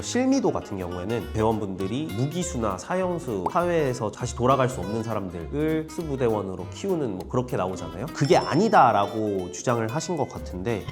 실미도 같은 경우에는 대원분들이 무기수나 사형수 사회에서 다시 돌아갈 수 없는 사람들을 특수부대원으로 키우는 뭐 그렇게 나오잖아요. 그게 아니다라고 주장을 하신 것 같은데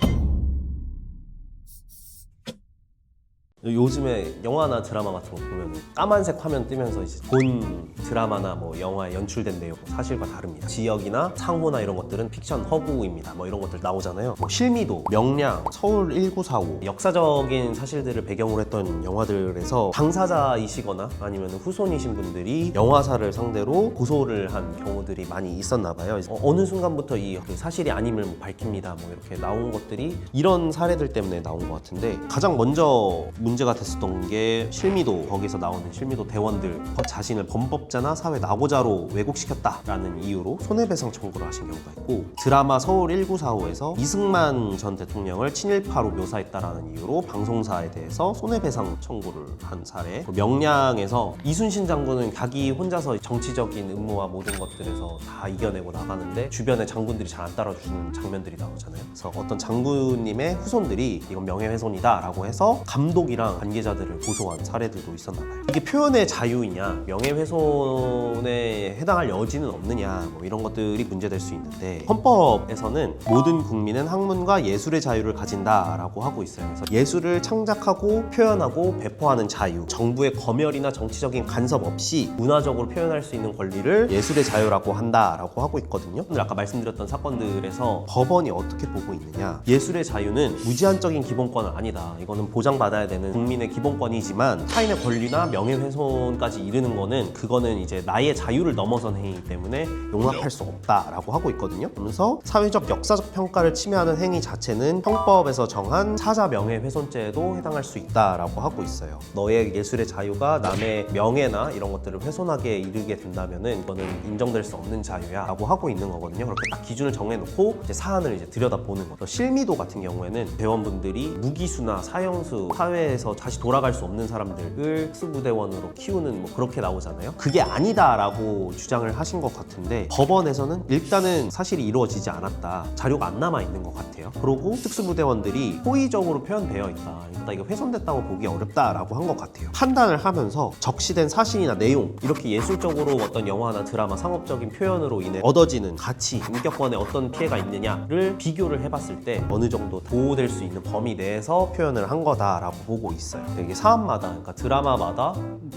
요즘에 영화나 드라마 같은 거 보면 까만색 화면 뜨면서 이제 본 드라마나 뭐 영화에 연출된 내용 사실과 다릅니다. 지역이나 상호나 이런 것들은 픽션 허구입니다. 뭐 이런 것들 나오잖아요. 뭐 실미도, 명량, 서울 1945 역사적인 사실들을 배경으로 했던 영화들에서 당사자이시거나 아니면 후손이신 분들이 영화사를 상대로 고소를 한 경우들이 많이 있었나 봐요. 어, 느 순간부터 이그 사실이 아님을 뭐 밝힙니다. 뭐 이렇게 나온 것들이 이런 사례들 때문에 나온 것 같은데 가장 먼저 문제 가 됐었던 게 실미도 거기서 나오는 실미도 대원들 자신을 범법자나 사회 낙오자로 왜곡시켰다라는 이유로 손해배상 청구를 하신 경우가 있고 드라마 서울 1945에서 이승만 전 대통령을 친일파로 묘사했다라는 이유로 방송사에 대해서 손해배상 청구를 한 사례. 그 명량에서 이순신 장군은 자기 혼자서 정치적인 음모와 모든 것들에서 다 이겨내고 나가는데 주변에 장군들이 잘 안 따라주는 장면들이 나오잖아요. 그래서 어떤 장군님의 후손들이 이건 명예훼손이다 라고 해서 감독이 랑 관계자들을 고소한 사례들도 있었나 봐요. 이게 표현의 자유이냐 명예훼손에 해당할 여지는 없느냐 뭐 이런 것들이 문제될 수 있는데 헌법에서는 모든 국민은 학문과 예술의 자유를 가진다라고 하고 있어요. 그래서 예술을 창작하고 표현하고 배포하는 자유 정부의 검열이나 정치적인 간섭 없이 문화적으로 표현할 수 있는 권리를 예술의 자유라고 한다라고 하고 있거든요. 오늘 아까 말씀드렸던 사건들에서 법원이 어떻게 보고 있느냐. 예술의 자유는 무제한적인 기본권은 아니다. 이거는 보장받아야 되는 국민의 기본권이지만 타인의 권리나 명예훼손까지 이르는 거는 그거는 이제 나의 자유를 넘어선 행위이기 때문에 용납할 수 없다라고 하고 있거든요. 그러면서 사회적 역사적 평가를 침해하는 행위 자체는 형법에서 정한 사자 명예훼손죄에도 해당할 수 있다라고 하고 있어요. 너의 예술의 자유가 남의 명예나 이런 것들을 훼손하게 이르게 된다면은 이거는 인정될 수 없는 자유야라고 하고 있는 거거든요. 그렇게 딱 기준을 정해놓고 이제 사안을 이제 들여다보는 거죠. 실미도 같은 경우에는 대원분들이 무기수나 사형수 사회 에서 다시 돌아갈 수 없는 사람들을 특수부대원으로 키우는 뭐 그렇게 나오잖아요. 그게 아니다라고 주장을 하신 것 같은데 법원에서는 일단은 사실이 이루어지지 않았다. 자료가 안 남아 있는 것 같아요. 그리고 특수부대원들이 호의적으로 표현되어 있다. 그러니까 이거 훼손됐다고 보기 어렵다라고 한 것 같아요. 판단을 하면서 적시된 사실이나 내용 이렇게 예술적으로 어떤 영화나 드라마 상업적인 표현으로 인해 얻어지는 가치, 인격권에 어떤 피해가 있느냐를 비교를 해봤을 때 어느 정도 보호될 수 있는 범위 내에서 표현을 한 거다라고 보고 있어요. 이게 사안마다, 그러니까 드라마마다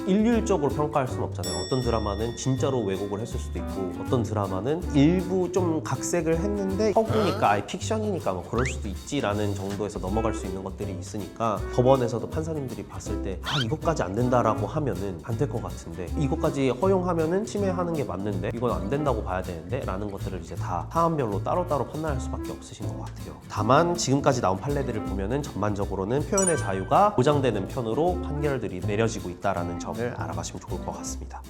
일률적으로 평가할 수는 없잖아요. 어떤 드라마는 진짜로 왜곡을 했을 수도 있고, 어떤 드라마는 일부 좀 각색을 했는데 허구니까, 아예 픽션이니까 뭐 그럴 수도 있지라는 정도에서 넘어갈 수 있는 것들이 있으니까 법원에서도 판사님들이 봤을 때 아, 이것까지 안 된다라고 하면은 안 될 것 같은데 이것까지 허용하면은 침해하는 게 맞는데 이건 안 된다고 봐야 되는데 라는 것들을 이제 다 사안별로 따로따로 판단할 수밖에 없으신 것 같아요. 다만 지금까지 나온 판례들을 보면은 전반적으로는 표현의 자유가 보장되는 편으로 판결들이 내려지고 있다라는 점을 알아가시면 좋을 것 같습니다.